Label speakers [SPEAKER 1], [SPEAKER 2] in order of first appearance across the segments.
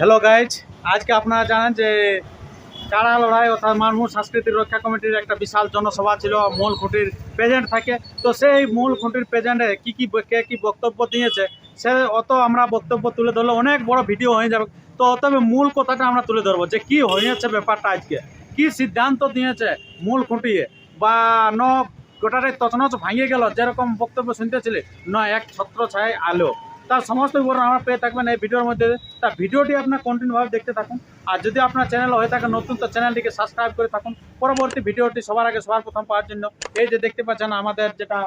[SPEAKER 1] Hello guys আজকে আপনারা জানেন যে কাড়া লড়াই অর্থাৎ মানমুর সাংস্কৃতিক রক্ষা কমিটির একটা বিশাল জনসভা ছিল, মূল খুঁটির প্রেজেন্ট থাকে। তো সেই মূল খুঁটির প্রেজেন্টে কী কী কে কী বক্তব্য দিয়েছে, সে অত আমরা বক্তব্য তুলে ধরলে অনেক বড় ভিডিও হয়ে যাবে। তো তবে মূল কথাটা আমরা তুলে ধরবো যে কী হয়েছে ব্যাপারটা আজকে, কি সিদ্ধান্ত দিয়েছে মূল খুঁটিয়ে বা ন গোটাটাই তছনছ ভাঙিয়ে গেল, যেরকম বক্তব্য শুনতেছিলে, ন এক ছত্র ছায় আলো। তার সমস্ত বিবরণ আমরা পেয়ে থাকবেন এই ভিডিওর মধ্যে। তার ভিডিওটি আপনার কন্টিনিউভাবে দেখতে থাকুন। আর যদি আপনার চ্যানেল হয়ে থাকে নতুন তো চ্যানেলটিকে সাবস্ক্রাইব করে থাকুন। পরবর্তী ভিডিওটি সবার আগে সবার প্রথম পাওয়ার জন্য। এই যে দেখতে পাচ্ছেন আমাদের যেটা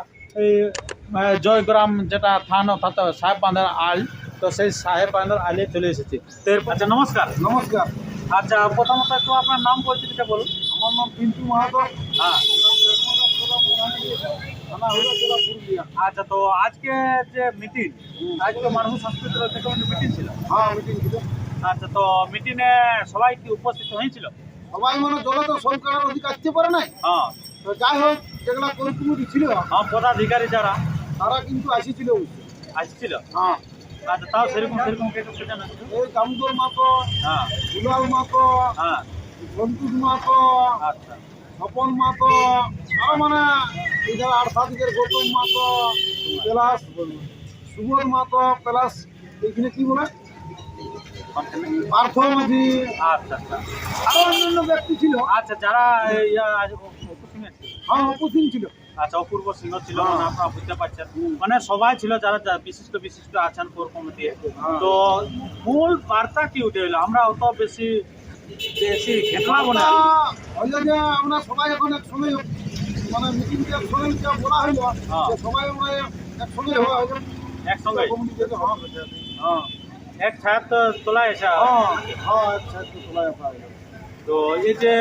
[SPEAKER 1] এই জয়গ্রাম যেটা থান অর্থাৎ সাহেব বাঁধার আল তো সেই সাহেব বাঁধার আলে চলে এসেছি। তো আচ্ছা নমস্কার।
[SPEAKER 2] নমস্কার।
[SPEAKER 1] আচ্ছা প্রথমত একটু আপনার নাম পরিচিতিটা বলুন।
[SPEAKER 2] আমার নাম পিন্টু মাহাতো।
[SPEAKER 1] হ্যাঁ
[SPEAKER 2] থানা হলো জেলা পুরুলিয়া
[SPEAKER 1] আচ্ছা তো আজকে যে মিটিং আজকে সংস্কৃতির রক্ষা কমিটির মিটিং ছিল?
[SPEAKER 2] হ্যাঁ মিটিং ছিল।
[SPEAKER 1] আচ্ছা তো মিটিংয়ে সবাই কি উপস্থিত হয়েছিল?
[SPEAKER 2] সবাই মানে জলে তো সরকারের অধিকার আসতে পারে নাই?
[SPEAKER 1] হ্যাঁ।
[SPEAKER 2] তো যাই হোক যেগুলা কমিটি ছিল
[SPEAKER 1] হ্যাঁ পদাধিকারী যারা
[SPEAKER 2] তারা কিন্তু আসিছিল
[SPEAKER 1] আসছিল?
[SPEAKER 2] হ্যাঁ।
[SPEAKER 1] আচ্ছা তাও সেরকম সেরকম কেটে সেটা না?
[SPEAKER 2] এই দামোদর মাতো
[SPEAKER 1] হ্যাঁ।
[SPEAKER 2] দুলাল মাতো
[SPEAKER 1] হ্যাঁ।
[SPEAKER 2] সন্তুষ মাতো
[SPEAKER 1] আচ্ছা।
[SPEAKER 2] স্বপন মাতো আরও মানে এখানে আটটা দিকের গৌতম মাতো প্লাস সুবল মাতো প্লাস এইখানে কি বলে? পার্থ মাঝি।
[SPEAKER 1] আচ্ছা আচ্ছা।
[SPEAKER 2] আরও অন্যান্য ব্যক্তি ছিল।
[SPEAKER 1] আচ্ছা যারা ইয়া, আজ উপস্থিত ছিল।
[SPEAKER 2] হ্যাঁ
[SPEAKER 1] আচ্ছা অপূর্ব সিংহ ছিল মানে আপনারা বুঝতে পারছেন। মানে সবাই ছিল যারা বিশিষ্ট বিশিষ্ট আছেন কোর কমিটি তো মূল বার্তা কি উঠে আমরা অত বেশি
[SPEAKER 2] আমরা সবাই এখন একসঙ্গে মানে মিটিংটা একসঙ্গে বলা হইল
[SPEAKER 1] হ্যাঁ।
[SPEAKER 2] যে সবাই আমরা একসঙ্গে হওয়া
[SPEAKER 1] একসঙ্গে
[SPEAKER 2] হ্যাঁ।
[SPEAKER 1] এক ছায়ার তো তোলা এসে
[SPEAKER 2] হ্যাঁ একটু
[SPEAKER 1] তো এই যে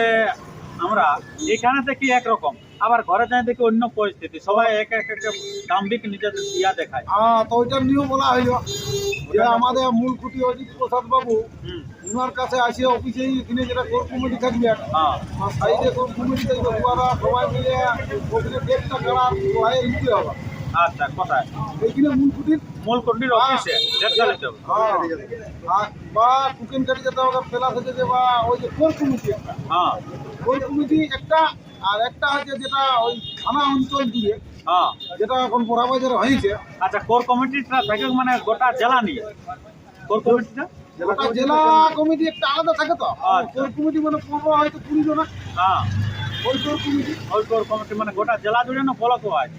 [SPEAKER 1] আমরা এখানে দেখি একরকম। আবার ঘরে যাই দেখি অন্য পরিস্থিতি। সবাই এক এক এক দাম্ভিক নিজেদের ইয়া দেখায়।
[SPEAKER 2] হ্যাঁ তো ওইটা নিয়েও বলা হইল। যে আমাদের মূল খুঁটি অজিত প্রসাদ বাবু ওনার কাছে আসে অফিসেই এখানে যেটা কোর কমিটি থাকবে।
[SPEAKER 1] হ্যাঁ।
[SPEAKER 2] আর সাইডে কোর কমিটি থাকবে সবাই মিলে ওখানে ডেটটা করার নিতে হবে।
[SPEAKER 1] আচ্ছা কোথায়?
[SPEAKER 2] এইখানে মূল খুঁটির
[SPEAKER 1] মূল কর্মীর অফিসে ডেট চালিত হবে।
[SPEAKER 2] হ্যাঁ। বা টুকেন কাটি যেতে হবে প্লাস হচ্ছে যে বা ওই যে কোর কমিটি একটা।
[SPEAKER 1] হ্যাঁ।
[SPEAKER 2] ওই কমিটি একটা আর একটা হচ্ছে যেটা ওই থানা অঞ্চল জুড়ে
[SPEAKER 1] হ্যাঁ।
[SPEAKER 2] যেটা এখন বড়াবাজারে হয়েছে।
[SPEAKER 1] আচ্ছা কোর কমিটিটা থাকে মানে গোটা জেলা নিয়ে। কোর কমিটিটা
[SPEAKER 2] জেলা কমিটি একটা আলাদা থাকে তো।
[SPEAKER 1] আচ্ছা।
[SPEAKER 2] কোর কমিটি মানে পনেরো হয়তো কুড়ি জন
[SPEAKER 1] হ্যাঁ।
[SPEAKER 2] ওই কোর কমিটি
[SPEAKER 1] ওই কোর কমিটি মানে গোটা জেলা জুড়ে না ব্লকও আছে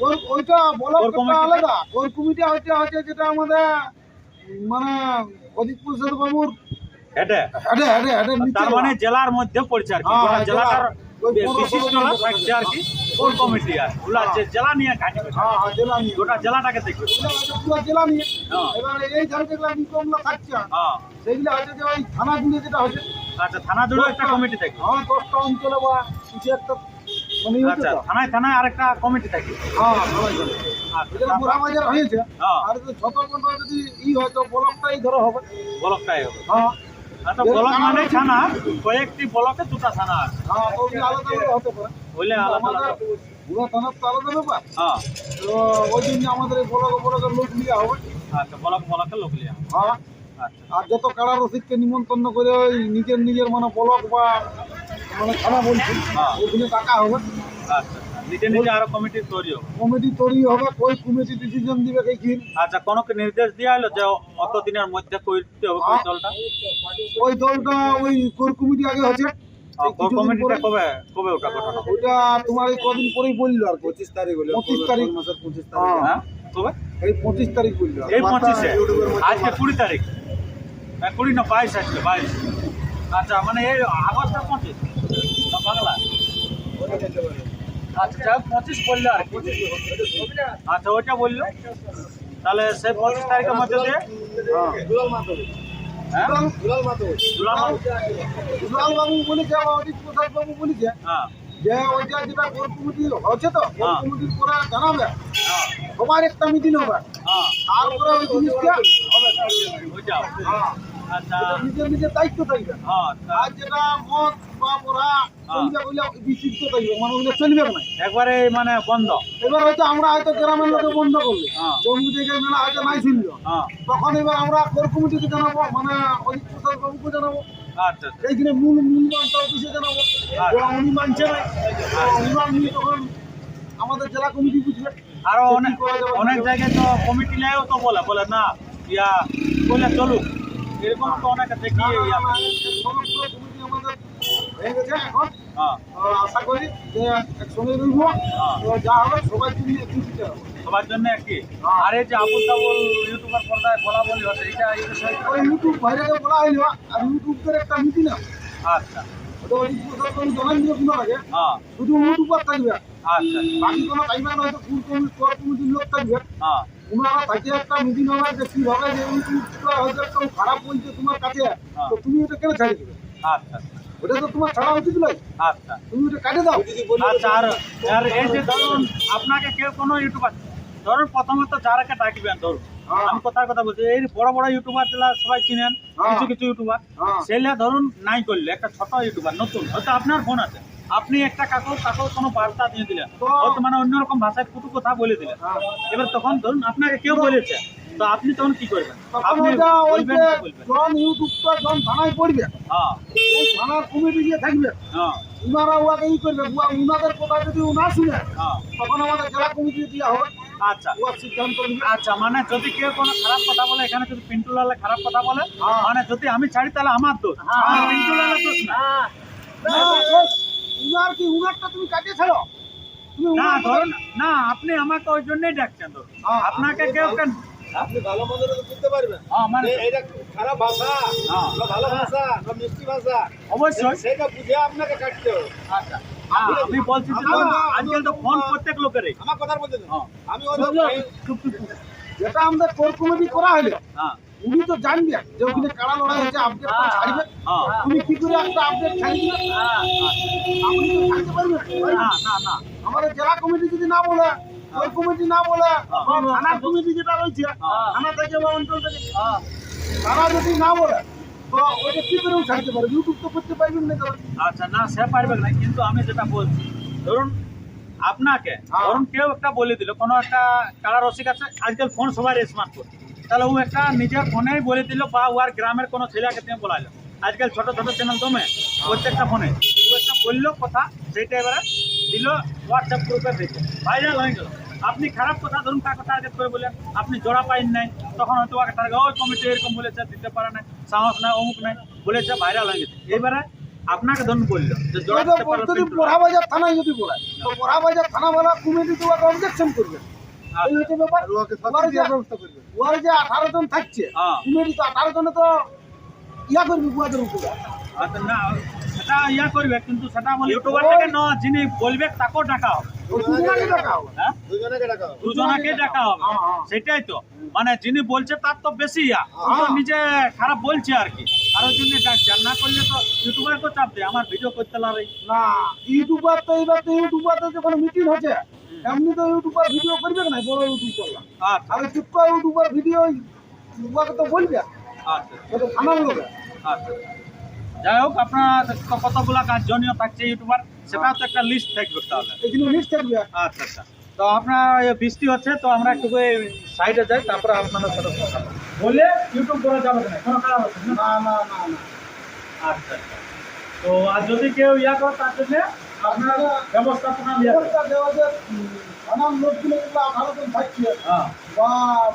[SPEAKER 2] ওই ওইটা বলা আলাদা। কোর কমিটি হচ্ছে হচ্ছে যেটা আমাদের মানে অজিত প্রসাদ বাবুর
[SPEAKER 1] হেডে?
[SPEAKER 2] হেডে হেডে হেডে
[SPEAKER 1] তার মানে জেলার মধ্যে পড়ছে আর কি?
[SPEAKER 2] হ্যাঁ, হ্যাঁ,
[SPEAKER 1] জেলাটার বিশিষ্টরা থাকছে আর কি। কোর কমিটি আর। ওগুলা যে জেলা নিয়ে ঘাটি
[SPEAKER 2] হ্যাঁ হ্যাঁ জেলা নিয়ে।
[SPEAKER 1] গোটা জেলাটাকে দেখবে।
[SPEAKER 2] জেলা নিয়ে।
[SPEAKER 1] হ্যাঁ।
[SPEAKER 2] এবারে এই ধারে যেগুলো নিকমগুলো থাকছে
[SPEAKER 1] হ্যাঁ।
[SPEAKER 2] সেইগুলো যে ওই থানাগুলো যেটা হচ্ছে।
[SPEAKER 1] আচ্ছা থানা জুড়ে একটা কমিটি থাকে
[SPEAKER 2] হ্যাঁ দশটা অঞ্চলে বা কিছু একটা
[SPEAKER 1] আচ্ছা থানায় থানায় আরেকটা কমিটি থাকে
[SPEAKER 2] হ্যাঁ।
[SPEAKER 1] আচ্ছা
[SPEAKER 2] হয়েছে।
[SPEAKER 1] হ্যাঁ।
[SPEAKER 2] আর যদি ছোট যদি ই হয় তো ব্লকটাই ধরো হবে।
[SPEAKER 1] ব্লকটাই হবে।
[SPEAKER 2] হ্যাঁ।
[SPEAKER 1] আচ্ছা ব্লক মানে থানা কয়েকটি ব্লকে দুটা থানা আছে।
[SPEAKER 2] হ্যাঁ আলাদা পারে। বুড়া তো আলাদা ব্যাপার।
[SPEAKER 1] হ্যাঁ।
[SPEAKER 2] তো ওই জন্য আমাদের এই ব্লক ব্লকের লোক নিয়ে হবে।
[SPEAKER 1] আচ্ছা ব্লক লোক লিয়া
[SPEAKER 2] হ্যাঁ।
[SPEAKER 1] আচ্ছা।
[SPEAKER 2] আর যত কারা রসিদকে নিমন্ত্রণ করে ওই নিজের নিজের মানে ব্লক বা মানে থানা বলছি
[SPEAKER 1] হ্যাঁ।
[SPEAKER 2] ওখানে টাকা হবে।
[SPEAKER 1] আচ্ছা। নিজে নিজে আরও কমিটি তৈরি হবে।
[SPEAKER 2] কমিটি তৈরি হবে ওই কমিটি ডিসিশন দিবে কি
[SPEAKER 1] আচ্ছা কোনো নির্দেশ দেওয়া হলো যে অত দিনের মধ্যে করতে হবে কোন দলটা?
[SPEAKER 2] ওই দলটা ওই কোর কমিটি আগে হচ্ছে
[SPEAKER 1] কমিটিটা কবে কবে ওটা
[SPEAKER 2] ওইটা তোমার এই কদিন পরেই বলল আর পঁচিশ তারিখ হলো পঁচিশ তারিখ। মাসের পঁচিশ
[SPEAKER 1] হ্যাঁ। কবে?
[SPEAKER 2] এই পঁচিশ তারিখ বলল
[SPEAKER 1] এই পঁচিশে? আজকে কুড়ি তারিখ। হ্যাঁ কুড়ি না বাইশ আজকে বাইশ। আচ্ছা মানে এই আগস্টের পঁচিশ। না বাংলা। আচ্ছা যাই হোক, পঁচিশ বলল আর কি। আচ্ছা ওইটা বলল। তাহলে সেই পঁচিশ তারিখের মধ্যে দিয়ে হ্যাঁ?
[SPEAKER 2] বলেছে আমার অজিত প্রসাদ বাবু বলেছে
[SPEAKER 1] হ্যাঁ।
[SPEAKER 2] যে ওইটা যেটা কোর কমিটি হচ্ছে তো কোর
[SPEAKER 1] হ্যাঁ।
[SPEAKER 2] কমিটির পরে জানাবে সবার একটা মিটিং হবে।
[SPEAKER 1] হ্যাঁ।
[SPEAKER 2] তারপরে ওই জিনিসটা হবে।
[SPEAKER 1] আচ্ছা।
[SPEAKER 2] নিজের নিজের দায়িত্ব থাকবে।
[SPEAKER 1] হ্যাঁ
[SPEAKER 2] আর যেটা
[SPEAKER 1] হ্যাঁ। একবারে মানে বন্ধ।
[SPEAKER 2] এবার হয়তো আমরা হয়তো গ্রামের লোকে বন্ধ করলে।
[SPEAKER 1] হ্যাঁ।
[SPEAKER 2] মেলা হয়তো নাই
[SPEAKER 1] হ্যাঁ।
[SPEAKER 2] তখন এবার আমরা কোর কমিটিকে জানাব মানে ওই প্রসাদ বাবুকে জানাব।
[SPEAKER 1] আচ্ছা আচ্ছা।
[SPEAKER 2] এইখানে মূল মূল মানটা অফিসে জানাব।
[SPEAKER 1] আচ্ছা।
[SPEAKER 2] উনি মানছে না উনি মাননি তখন আমাদের জেলা কমিটি বুঝবে। আরও
[SPEAKER 1] অনেক অনেক জায়গায় তো কমিটি নেয়ও তো বলে বলে না ইয়া বলে চলুক। এরকম তো অনেক দেখি
[SPEAKER 2] আমাদের হয়ে গেছে এখন
[SPEAKER 1] হ্যাঁ
[SPEAKER 2] আশা করি যে একসঙ্গে রইব
[SPEAKER 1] হ্যাঁ।
[SPEAKER 2] যা হবে সবাই মিলে একটু দিতে হবে
[SPEAKER 1] সবার জন্য একই।
[SPEAKER 2] হ্যাঁ।
[SPEAKER 1] আর এই যে আবুল তাবুল ইউটিউবার পর্দায় বলা বলি হচ্ছে এটা এই বিষয়ে
[SPEAKER 2] ইউটিউব বাইরেকে বলা হইল আর ইউটিউবের একটা মিটিং আছে।
[SPEAKER 1] আচ্ছা। হ্যাঁ।
[SPEAKER 2] শুধু ইউটিউবার থাকবে।
[SPEAKER 1] আচ্ছা।
[SPEAKER 2] বাকি কোনো না হয়তো ফুল কমিটি কোর কমিটির লোক থাকবে।
[SPEAKER 1] হ্যাঁ।
[SPEAKER 2] ওনারা থাকে একটা মিটিং হবে যে কীভাবে যে হয়তো খারাপ বলছে তোমার কাছে তো তুমি এটা কেন ছাড়ি দিবে?
[SPEAKER 1] আচ্ছা।
[SPEAKER 2] ওটা তো তোমার ছাড়া উচিত নয়।
[SPEAKER 1] আচ্ছা।
[SPEAKER 2] তুমি ওটা কাটে দাও।
[SPEAKER 1] আচ্ছা আর আর এই যে ধরুন আপনাকে কেউ কোনো ইউটিউবার ধরুন প্রথমত যারাকে ডাকবেন ধরুন।
[SPEAKER 2] হ্যাঁ।
[SPEAKER 1] আমি কথার কথা বলছি এই বড় বড় ইউটিউবার যারা সবাই চিনেন
[SPEAKER 2] হ্যাঁ।
[SPEAKER 1] কিছু কিছু ইউটিউবার
[SPEAKER 2] হ্যাঁ।
[SPEAKER 1] ধরুন নাই করলে একটা ছোট ইউটিউবার নতুন হয়তো আপনার ফোন আছে। আপনি একটা কাকু কাকু কোনো বার্তা দিয়ে দিলেন
[SPEAKER 2] তো-
[SPEAKER 1] হয়তো মানে অন্যরকম ভাষায় কুটু কথা বলে দিলেন। এবার তখন ধরুন আপনাকে কেউ বলেছে তো আপনি তখন কি করবেন? আপনি বলবেন বলবেন?
[SPEAKER 2] ইউটিউবটা যখন থানায় পড়বে।
[SPEAKER 1] হ্যাঁ।
[SPEAKER 2] ওই থানার কমিটি যে থাকবে।
[SPEAKER 1] হ্যাঁ।
[SPEAKER 2] উনারা উহাকে ই করবে। উহা উনাদের কথা যদি উনা শুনে
[SPEAKER 1] হ্যাঁ।
[SPEAKER 2] তখন আমাদের জেলা কমিটি দেওয়া হবে
[SPEAKER 1] আচ্ছা।
[SPEAKER 2] উহার সিদ্ধান্ত
[SPEAKER 1] আচ্ছা মানে যদি কেউ কোনো খারাপ কথা বলে এখানে যদি পিন্টু খারাপ কথা বলে
[SPEAKER 2] হ্যাঁ।
[SPEAKER 1] মানে যদি আমি ছাড়ি তাহলে আমার দোষ। আমার দোষ না।
[SPEAKER 2] না, উনার কি উনারটা তুমি কাটিয়ে ছাড়ো?
[SPEAKER 1] না ধরুন না আপনি আমাকে ওই জন্যই ডাকছেন
[SPEAKER 2] হ্যাঁ।
[SPEAKER 1] আপনাকে কেউ কেন
[SPEAKER 3] আপনি ভালো মন্দ বুঝতে পারবেন।
[SPEAKER 1] হ্যাঁ
[SPEAKER 3] এটা খারাপ ভাষা
[SPEAKER 1] হ্যাঁ।
[SPEAKER 3] না ভালো ভাষা না মিষ্টি ভাষা
[SPEAKER 1] অবশ্যই।
[SPEAKER 3] সেটা বুঝে আপনাকে কাটতে হবে।
[SPEAKER 1] আচ্ছা। আমি বলছি আজকাল তো ফোন প্রত্যেক লোকেরই।
[SPEAKER 3] আমার কথার মধ্যে দিন।
[SPEAKER 1] হ্যাঁ।
[SPEAKER 3] আমি।
[SPEAKER 2] যেটা আমাদের কোর কমিটি করা হলো উনি তো জানবে যে ওখানে কারা লড়াই হয়েছে আপডেটটা ছাড়বে। তুমি কি করে একটা আপডেট ছাড়বে? আপনি তো ছাড়তে পারবেন।
[SPEAKER 1] না না না।
[SPEAKER 2] আমাদের জেলা কমিটি যদি না বলে ওই কমিটি না বলে
[SPEAKER 1] হ্যাঁ।
[SPEAKER 2] বা থানার কমিটি যেটা রয়েছে
[SPEAKER 1] হ্যাঁ।
[SPEAKER 2] থানা থেকে বা অঞ্চল থেকে
[SPEAKER 1] হ্যাঁ
[SPEAKER 2] তারা যদি না বলে তো ওইটা কি করে ছাড়তে ইউটিউব তো করতে পারবেন না।
[SPEAKER 1] আচ্ছা না সে পারবে না কিন্তু আমি যেটা বলছি ধরুন আপনাকে
[SPEAKER 2] হ্যাঁ।
[SPEAKER 1] ধরুন কেউ একটা বলে দিল কোনো একটা কারা রসিক আছে আজকাল ফোন সবাই স্মার্টফোন তাহলে ও একটা নিজের ফোনেই বলে দিল বা ওর গ্রামের কোনো ছেলেকে দিয়ে বলাইলো আজকাল ছোট ছোট চ্যানেল দমে প্রত্যেকটা ফোনে ও একটা বলল কথা সেইটা এবারে দিল হোয়াটসঅ্যাপ গ্রুপে ভাইরাল হয়ে গেল আপনি খারাপ কথা ধরুন কাকে টার্গেট করে বললেন আপনি জোড়া পাইন নাই তখন হয়তো ওকে টার্গেট ওই কমিটি এরকম বলেছে দিতে পারে না সাহস নাই অমুক নাই বলেছে ভাইরাল হয়ে গেছে। এবারে আপনাকে ধরুন বলল যে জোড়া দিতে পারো
[SPEAKER 2] যদি
[SPEAKER 1] কিন্তু-
[SPEAKER 2] থানায় যদি বলে তো পোড়াবাজার থানাওয়ালা কমিটি তো অবজেকশন করবে। এই
[SPEAKER 1] আচ্ছা।
[SPEAKER 2] হচ্ছে ব্যাপার। ওর যে- ওর যে আঠারো জন থাকছে
[SPEAKER 1] হ্যাঁ।
[SPEAKER 2] কমিটি তো আঠারো জনে তো ইয়া করবে বুয়াদের উপরে
[SPEAKER 1] আচ্ছা না সেটা ইয়া করবে কিন্তু সেটা বলে ইউটিউবার থেকে ন যিনি বলবে তাকেও ডাকা হবে
[SPEAKER 2] দুজনাকে ডাকা হবে
[SPEAKER 3] দুজনকে ডাকা হবে।
[SPEAKER 1] সেটাই তো। মানে যিনি বলছে তার তো বেশি ইয়া।
[SPEAKER 2] হ্যাঁ।
[SPEAKER 1] নিজে খারাপ বলছে আর কি। আর জন্য ডাকছে আর না করলে তো ইউটিউবার তো চাপ দেয়। আমার ভিডিও করতে লাগে
[SPEAKER 2] না ইউটিউবার তো এইবার তো ইউটিউবার তো যখন মিটিং হচ্ছে এমনি তো ইউটিউবার ভিডিও করবে না বড় ইউটিউব করলাম আর ছোট্ট ইউটিউবার ভিডিও তো বলবে
[SPEAKER 1] আচ্ছা।
[SPEAKER 2] ওটা থানা বলবে
[SPEAKER 1] আচ্ছা। যাই হোক আপনার কতগুলো কতগুলা কাজ জনীয় থাকছে ইউটিউবার সেটাও তো একটা লিস্ট থাকবে তাহলে।
[SPEAKER 2] লিস্ট থাকবে।
[SPEAKER 1] আচ্ছা আচ্ছা। তো আপনার বৃষ্টি হচ্ছে তো আমরা একটু সাইডে যাই তারপরে আপনাদের সাথে কথা বলব। বলে ইউটিউব করা যাবে না কোনো খারাপ হচ্ছে না?
[SPEAKER 2] না না না
[SPEAKER 1] আচ্ছা আচ্ছা। তো আর যদি কেউ ইয়া করে তার জন্য আপনার ব্যবস্থাপনা।
[SPEAKER 2] দেওয়া থানার লোকগুলো আঠারো জন থাকছে।
[SPEAKER 1] হ্যাঁ।
[SPEAKER 2] বা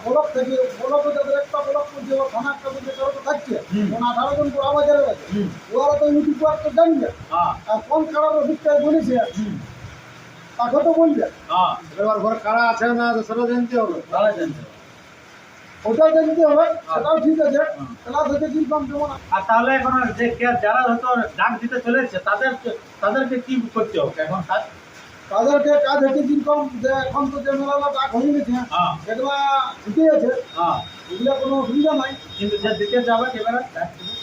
[SPEAKER 2] ব্লক থেকে ব্লক যাদের একটা ব্লক করছে বা থানা একটা করছে তারা তো থাকছে। আঠারো জন পুরা বাজারে
[SPEAKER 1] হুম।
[SPEAKER 2] ওরা তো ইউটিউবার তো জানবে
[SPEAKER 1] হ্যাঁ।
[SPEAKER 2] আর কোন খারাপ অভিজ্ঞতায় বলেছে?
[SPEAKER 1] হুম।
[SPEAKER 2] তাকে তো বলবে?
[SPEAKER 1] হ্যাঁ।
[SPEAKER 3] এবার ঘরে কারা আছে না সেটা জানতে হবে।
[SPEAKER 1] ভালো জানতে হবে।
[SPEAKER 2] ওটাও জানতে হবে সেটাও ঠিক আছে। ক্লাস হচ্ছে কীরকম যেমন
[SPEAKER 1] আর তাহলে এখন যে কে- যারা হয়তো ডাক দিতে চলেছে তাদের তাদেরকে কি করতে হবে এখন কাজ
[SPEAKER 2] তাদেরকে কাজ হচ্ছে কীরকম যে এখন তো যে মেলা ডাক হয়ে গেছে
[SPEAKER 1] হ্যাঁ।
[SPEAKER 2] সেগুলা ঠিকই আছে
[SPEAKER 1] হ্যাঁ।
[SPEAKER 2] এগুলো কোনো অসুবিধা নাই।
[SPEAKER 1] কিন্তু যে দিতে যাবে এবারে।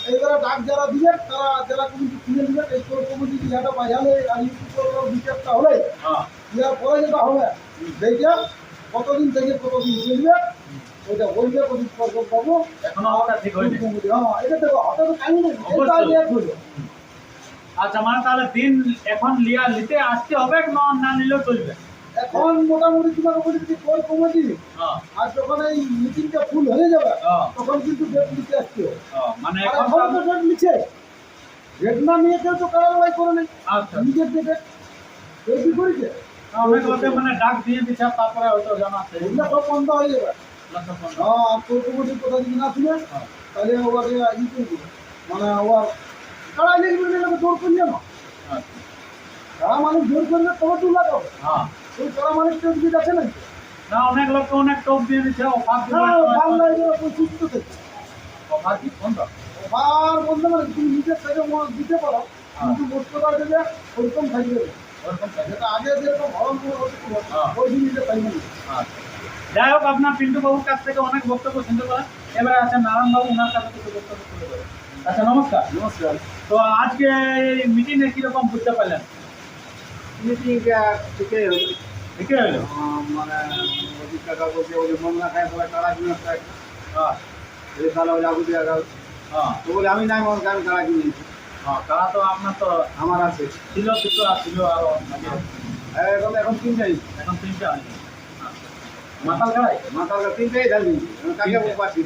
[SPEAKER 2] এইবারে ডাক যারা দিবে তারা জেলা কমিটি খুলে দিবে এই কোর কমিটি ইহাটা বাজালে আর ইউটিউবের বিচারটা হলে
[SPEAKER 1] হ্যাঁ।
[SPEAKER 2] ইয়ার পরে যেটা হবে দেখে কতদিন থেকে কতদিন চলবে ওইটা প্রদীপ সরকার পাবো
[SPEAKER 1] এখনও ওটা ঠিক হয়নি।
[SPEAKER 2] হ্যাঁ এটা দেখো হঠাৎ টাইম এটা। হলো
[SPEAKER 1] আচ্ছা মানে তাহলে দিন এখন লিয়া নিতে আসতে হবে না না নিলেও চলবে?
[SPEAKER 2] এখন মোটামুটি তোমাকে বলি যে কোর কমিটি
[SPEAKER 1] হ্যাঁ।
[SPEAKER 2] আর যখন এই মিটিংটা ফুল হয়ে যাবে
[SPEAKER 1] হ্যাঁ।
[SPEAKER 2] তখন কিন্তু ডেট নিতে আসতে হবে।
[SPEAKER 1] হ্যাঁ, মানে এখন
[SPEAKER 2] তো ডেট নিচ্ছে। ডেট না নিয়ে কেউ তো কারাবাই করে নেই।
[SPEAKER 1] আচ্ছা।
[SPEAKER 2] নিজের ডেটে কেউ কি করেছে
[SPEAKER 1] অনেক লোকে মানে ডাক দিয়ে দিচ্ছে তারপরে হয়তো জানাচ্ছে
[SPEAKER 2] এগুলো সব বন্ধ হয়ে যাবে। হ্যাঁ কোর কমিটির কথা যদি না শুনে। তাহলে ওকে ই করে মানে ওর কারাই লিখবে না জোর করলে না। কারা মানুষ জোর করলে তবে তুই লাগাবে
[SPEAKER 1] হ্যাঁ।
[SPEAKER 2] ওই কারা মানুষ কেউ যদি আছে না
[SPEAKER 1] না অনেক লোককে অনেক টোপ দিয়ে দিচ্ছে অফার
[SPEAKER 2] হ্যাঁ প্রচুর থেকে
[SPEAKER 1] অফার কি বন্ধ?
[SPEAKER 2] আর বলতে মানে তুমি নিজের মত দিতে পারো কিন্তু বস্তুটা দেবে ওইরকম থাকবে
[SPEAKER 1] ওরকম থাকে।
[SPEAKER 2] যেটা আগে যেরকম করে
[SPEAKER 1] হ্যাঁ।
[SPEAKER 2] ওই জিনিসটা থাকবে না।
[SPEAKER 1] যাই হোক আপনার পিন্টু বাবুর কাছ থেকে অনেক বক্তব্য শুনতে পেলেন এবারে আছেন নারায়ণ বাবু ওনার কাছে কিছু বক্তব্য শুনতে পেলেন আচ্ছা নমস্কার।
[SPEAKER 2] নমস্কার।
[SPEAKER 1] তো আজকে এই মিটিং এ বুঝতে পারলেন?
[SPEAKER 3] মিটিংটা ঠিকই হলো।
[SPEAKER 1] ঠিকই হলো?
[SPEAKER 3] মানে টাকা বলছে ওই খায় কিনে খায়।
[SPEAKER 1] হ্যাঁ।
[SPEAKER 3] এই তাহলে ওই লাগু দিয়ে
[SPEAKER 1] হ্যাঁ।
[SPEAKER 3] তো বলে আমি নাই মন আমি টাকা কিনে
[SPEAKER 1] হ্যাঁ তারা তো আপনার তো
[SPEAKER 3] আমার আছে।
[SPEAKER 1] ছিল দুটো ছিল আরও আগে।
[SPEAKER 3] এখন এখন তিনটাই
[SPEAKER 1] এখন তিনটে হয়নি। আচ্ছা। মাতাল
[SPEAKER 3] মাথার কাছে তিনটাই আমি কাকে
[SPEAKER 1] তিনটে।
[SPEAKER 3] পাচ্ছি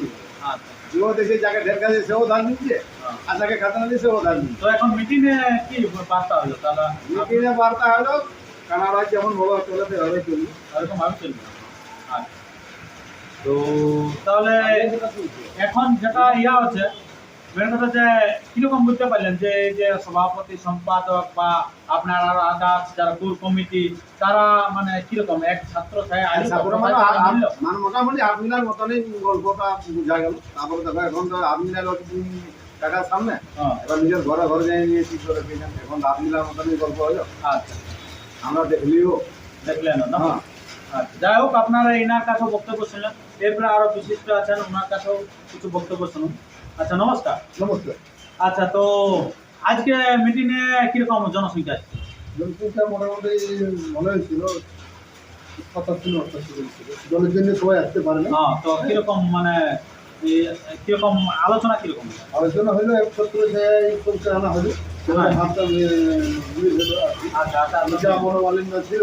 [SPEAKER 1] আচ্ছা।
[SPEAKER 3] যে দেশে যাকে ঢের কাছে সেও ধান নিচ্ছে। আর যাকে খাতানা দিয়ে সেও ধান নিচ্ছে।
[SPEAKER 1] তো এখন মিটিং এ কি বার্তা হলো? তাহলে
[SPEAKER 3] মিটিংয়ে বার্তা হলো কানাডা যেমন ভালো চলে হবে চলবে।
[SPEAKER 1] এরকম ভাবে চলবে। আচ্ছা। তো তাহলে এখন যেটা ইয়া হচ্ছে মেন কথা যে কীরকম বুঝতে পারলেন যে এই যে সভাপতি সম্পাদক বা আপনার আরও আদার্স যারা কোর কমিটি তারা মানে কীরকম? এক ছাত্র ছায়
[SPEAKER 3] মানে মানে মোটামুটি হাত মতনই গল্পটা বোঝা গেল। তারপরে দেখো এখন তো মিলার টাকার সামনে।
[SPEAKER 1] হ্যাঁ।
[SPEAKER 3] এবার নিজের ঘরে ঘরে যাই নিয়ে কি করে পেয়েছেন এখন হাত মতনই গল্প হলো।
[SPEAKER 1] আচ্ছা।
[SPEAKER 3] আমরা দেখলিও
[SPEAKER 1] দেখলেন না?
[SPEAKER 3] হ্যাঁ।
[SPEAKER 1] আচ্ছা যাই হোক আপনারা এনার কাছেও বক্তব্য শুনলেন। এরপরে আরও বিশিষ্ট আছেন ওনার কাছেও কিছু বক্তব্য শুনুন। আচ্ছা নমস্কার।
[SPEAKER 2] নমস্কার।
[SPEAKER 1] আচ্ছা তো আজকে মিটিং এ কীরকম জনসংখ্যা আছে?
[SPEAKER 2] জনসংখ্যা মোটামুটি ভালোই ছিল। সাতাশি অষ্টাশি জলের জন্য সবাই আসতে পারে না।
[SPEAKER 1] হ্যাঁ তো কীরকম মানে কীরকম আলোচনা কীরকম?
[SPEAKER 2] আলোচনা হলো একমাত্র যে করতে আনা হলো
[SPEAKER 1] হ্যাঁ।
[SPEAKER 2] ভুলে কি।
[SPEAKER 1] আচ্ছা আচ্ছা আচ্ছা।
[SPEAKER 2] মনোমালিন্য ছিল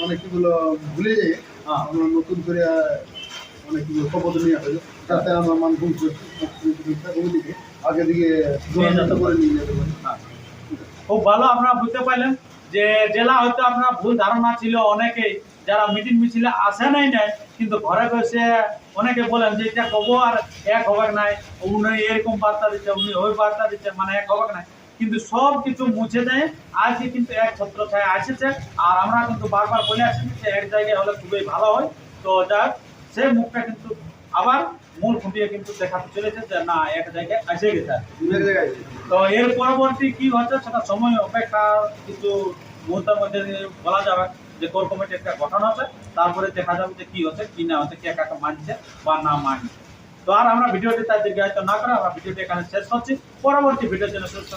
[SPEAKER 2] মানে কিগুলো ভুলে যেয়ে
[SPEAKER 1] হ্যাঁ।
[SPEAKER 2] আমরা নতুন করে মানে।
[SPEAKER 1] খুব ভালো আপনারা বুঝতে পারলেন যে জেলা হয়তো আপনার ভুল ধারণা ছিল অনেকেই যারা মিটিং মিছিলে আসে নাই নাই, কিন্তু ঘরে বসে অনেকে বলেন যে এটা কব আর এক হবে নাই, উনি এরকম বার্তা দিচ্ছে, উনি ওই বার্তা দিচ্ছে মানে এক হবে নাই। কিন্তু সব কিছু মুছে দেয়, আজকে কিন্তু এক ছত্র ছায় আসেছে আর আমরা কিন্তু বারবার বলে আসছি যে এক জায়গায় হলে খুবই ভালো হয়। তো যাক সেই মুখটা কিন্তু আবার মূল ফুটিয়ে কিন্তু দেখাতে চলেছে যে না এক জায়গায় এসে গেছে তো এর পরবর্তী কি হচ্ছে সেটা সময় অপেক্ষা কিছু মুহূর্তের মধ্যে বলা যাবে যে কোর কমিটি একটা গঠন হচ্ছে তারপরে দেখা যাবে যে কি হচ্ছে কি না হচ্ছে কে কাকে মানছে বা না মানছে। তো আর আমরা ভিডিওটি তার দীর্ঘায়িত না করে আমরা ভিডিওটি এখানে শেষ করছি পরবর্তী ভিডিওর জন্য সুস্থ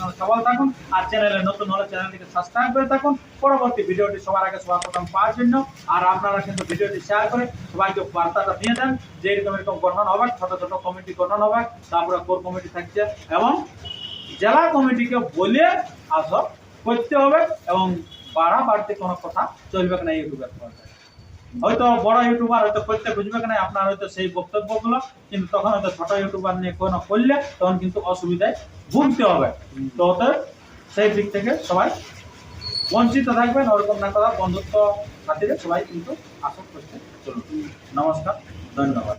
[SPEAKER 1] থাকুন, আর চ্যানেলে নতুন হলে চ্যানেলটিকে সাবস্ক্রাইব করে থাকুন পরবর্তী ভিডিওটি সবার আগে সবার প্রথম পাওয়ার জন্য আর আপনারা কিন্তু ভিডিওটি শেয়ার করে সবাইকে বার্তাটা দিয়ে দেন যে এরকম এরকম গঠন হবে ছোট ছোট কমিটি গঠন হবে তারপরে কোর কমিটি থাকছে এবং জেলা কমিটিকে বলে আসো করতে হবে এবং বাড়া বাড়তে কোনো কথা চলবে না ইউটিউবের পর্দায়। হয়তো বড় ইউটিউবার হয়তো করতে বুঝবে কিনা আপনার হয়তো সেই বক্তব্যগুলো, কিন্তু তখন হয়তো ছোট ইউটিউবার নিয়ে কোনো করলে তখন কিন্তু অসুবিধায় ভুগতে হবে। তো অতএব সেই দিক থেকে সবাই বঞ্চিত থাকবেন, ওরকম না করা বন্ধুত্ব খাতিরে সবাই কিন্তু আসন করতে চলুন। নমস্কার, ধন্যবাদ।